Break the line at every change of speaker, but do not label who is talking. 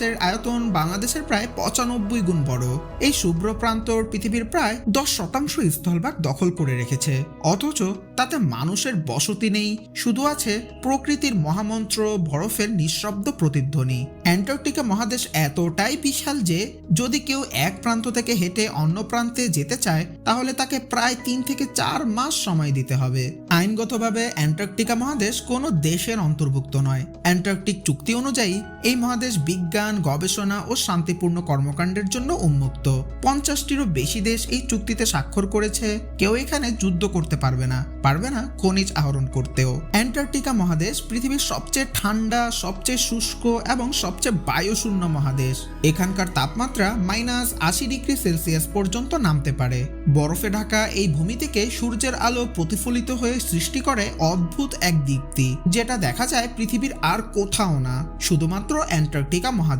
দেশের আয়তন বাংলাদেশের প্রায় পঁচানব্বই গুণ বড়। এই শুভ্র প্রান্তর পৃথিবীর প্রায় দশ শতাংশ স্থলভাগ দখল করে রেখেছে। অথচ তাতে মানুষের বসতি নেই, শুধু আছে প্রকৃতির মহামন্ত্র বরফের নিঃশব্দ প্রতিধ্বনি। অ্যান্টার্কটিকা মহাদেশ এতটাই বিশাল যে, যদি কেউ এক প্রান্ত থেকে হেঁটে অন্য প্রান্তে যেতে চায়, তাহলে তাকে প্রায় তিন থেকে চার মাস সময় দিতে হবে। আইনগতভাবে অ্যান্টার্কটিকা মহাদেশ কোনো দেশের অন্তর্ভুক্ত নয়। অ্যান্টার্কটিক চুক্তি অনুযায়ী, এই মহাদেশ বিজ্ঞান গবেষণা ও শান্তিপূর্ণ কর্মকাণ্ডের জন্য উন্মুক্ত। পঞ্চাশটিরও বেশি দেশ এই চুক্তিতে স্বাক্ষর করেছে। কেউ এখানে যুদ্ধ করতে পারবে না পারবে না খনিজ আহরণ করতেও। অ্যান্টার্কটিকা মহাদেশ পৃথিবীর সবচেয়ে ঠান্ডা, সবচেয়ে শুষ্ক এবং সবচেয়ে বায়ুশূন্য মহাদেশ। এখানকার তাপমাত্রা মাইনাস আশি ডিগ্রি সেলসিয়াস পর্যন্ত নামতে পারে। বরফে ঢাকা এই ভূমি থেকে সূর্যের আলো প্রতিফলিত হয়ে সৃষ্টি করে অদ্ভুত এক দীপ্তি, যেটা দেখা যায় পৃথিবীর আর কোথাও না। শুধুমাত্র অ্যান্টার্কটিকা মহাদেশ।